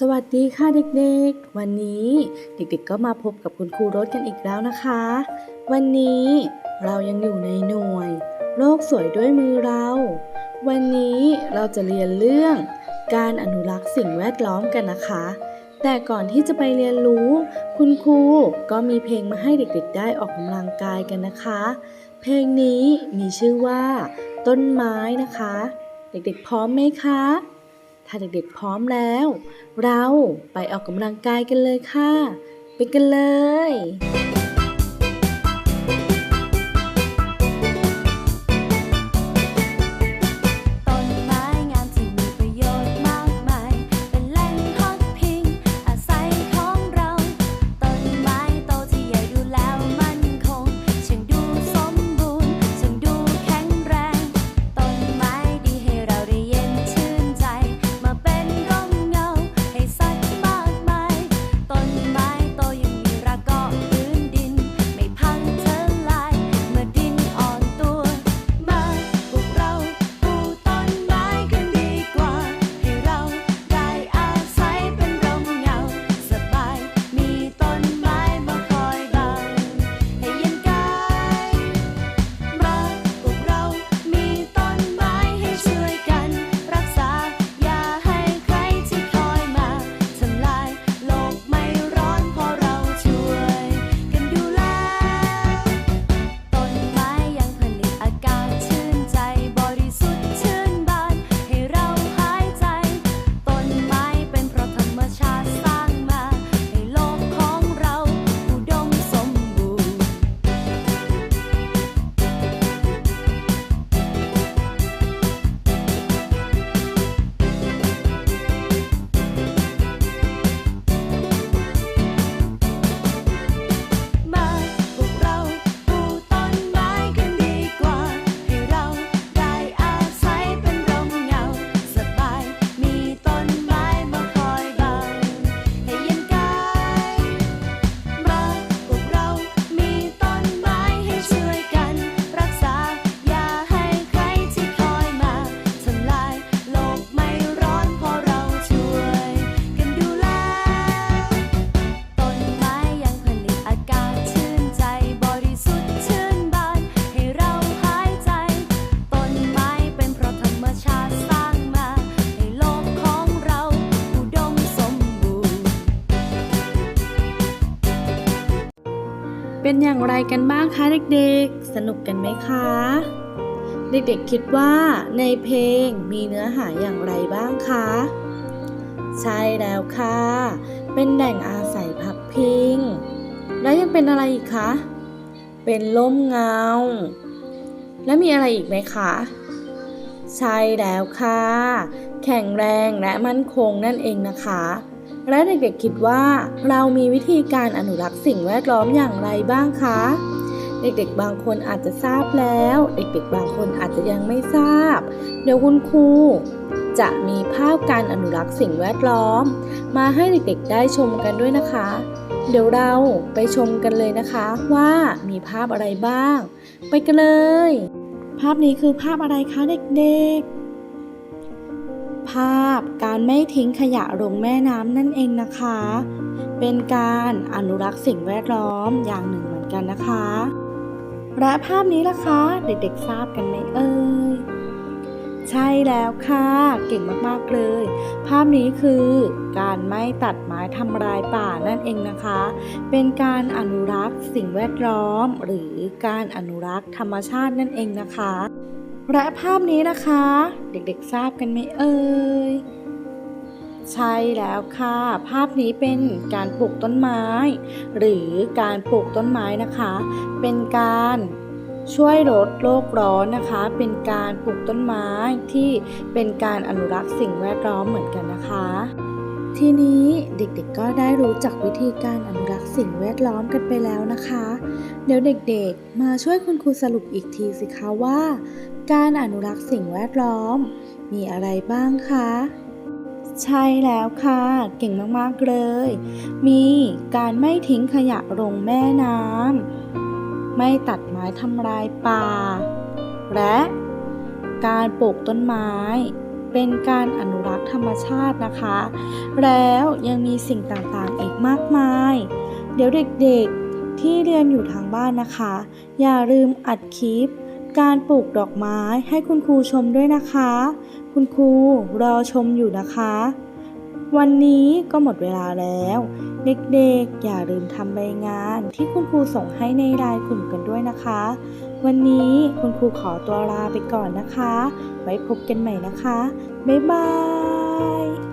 สวัสดีค่ะเด็กๆ วันนี้เด็กๆก็มาพบกับคุณครูรถกันอีกแล้วนะคะ วันนี้เรายังอยู่ในหน่วย โลกสวยด้วยมือเรา วันนี้เราจะเรียนเรื่อง การอนุรักษ์สิ่งแวดล้อมกันนะคะ แต่ก่อนที่จะไปเรียนรู้ คุณครูก็มีเพลงมาให้เด็กๆ ได้ออกกำลังกายกันนะคะ เพลงนี้มีชื่อว่า ต้นไม้นะคะ เด็กๆ พร้อมไหมคะ ถ้าเด็กๆพร้อมแล้ว เราไปออกกำลังกายกันเลยค่ะ ไปกันเลย เป็นอย่างไรกันบ้างคะเด็กๆ สนุกกันไหมคะ เด็กๆคิดว่าในเพลงมีเนื้อหาอย่างไรบ้างคะ ใช่แล้วค่ะ เป็นแหล่งอาศัยพักพิง แล้วยังเป็นอะไรอีกคะ เป็นร่มเงา และมีอะไรอีกไหมคะ ใช่แล้วค่ะ แข็งแรงและมั่นคงนั่นเองนะคะ และเด็กๆคิดว่า เรามีวิธีการอนุรักษ์สิ่งแวดล้อมอย่างไรบ้างคะ เด็กๆ บางคนอาจจะทราบแล้ว เด็กๆ บางคนอาจจะยังไม่ทราบ เดี๋ยวคุณครูจะมีภาพการอนุรักษ์สิ่งแวดล้อม มาให้เด็กๆ ได้ชมกันด้วยนะคะ เดี๋ยวเราไปชมกันเลยนะคะว่ามีภาพอะไรบ้าง ไปกันเลย ภาพนี้คือภาพอะไรคะเด็กๆ ภาพการไม่ทิ้งขยะลงแม่น้ำนั่นเองนะคะ เป็นการอนุรักษ์สิ่งแวดล้อมอย่างหนึ่งเหมือนกันนะคะ และภาพนี้ล่ะคะเด็กๆทราบกันไหมเอ่ยใช่แล้วค่ะ เก่งมากๆเลย ภาพนี้คือการไม่ตัดไม้ทำลายป่านั่นเองนะคะ เป็นการอนุรักษ์สิ่งแวดล้อม หรือการอนุรักษ์ธรรมชาตินั่นเองนะคะ และภาพนี้นะคะ เด็กๆทราบกันไหมเอ่ยใช่แล้วค่ะ ภาพนี้เป็นการปลูกต้นไม้ หรือการปลูกต้นไม้นะคะ เป็นการช่วยลดโลกร้อนนะคะ เป็นการปลูกต้นไม้ที่เป็นการอนุรักษ์สิ่งแวดล้อมเหมือนกันนะคะ ทีนี้เด็กๆก็ได้รู้จักวิธีการอนุรักษ์สิ่งแวดล้อมกันไปแล้วนะคะ เดี๋ยวเด็กๆ มาช่วยคุณครูสรุปอีกทีสิคะว่า การอนุรักษ์สิ่งแวดล้อม มีอะไรบ้างคะ ใช่แล้วค่ะ เก่งมากๆเลย มีการไม่ทิ้งขยะลงแม่น้ำไม่ตัดไม้ทำลายป่า และการปลูกต้นไม้เป็นการอนุรักษ์ธรรมชาตินะคะ แล้วยังมีสิ่งต่างๆอีกมากมาย เดี๋ยวเด็กๆ ที่เรียนอยู่ทางบ้านนะคะ อย่าลืมอัดคลิป การปลูกดอกไม้ให้คุณครูชมด้วยนะคะ คุณครูรอชมอยู่นะคะ วันนี้ก็หมดเวลาแล้ว เด็กๆ อย่าลืมทำใบงานที่คุณครูส่งให้ในไลน์กลุ่มกันด้วยนะคะ วันนี้คุณครูขอตัวลาไปก่อนนะคะ ไว้พบกันใหม่นะคะ บ๊ายบาย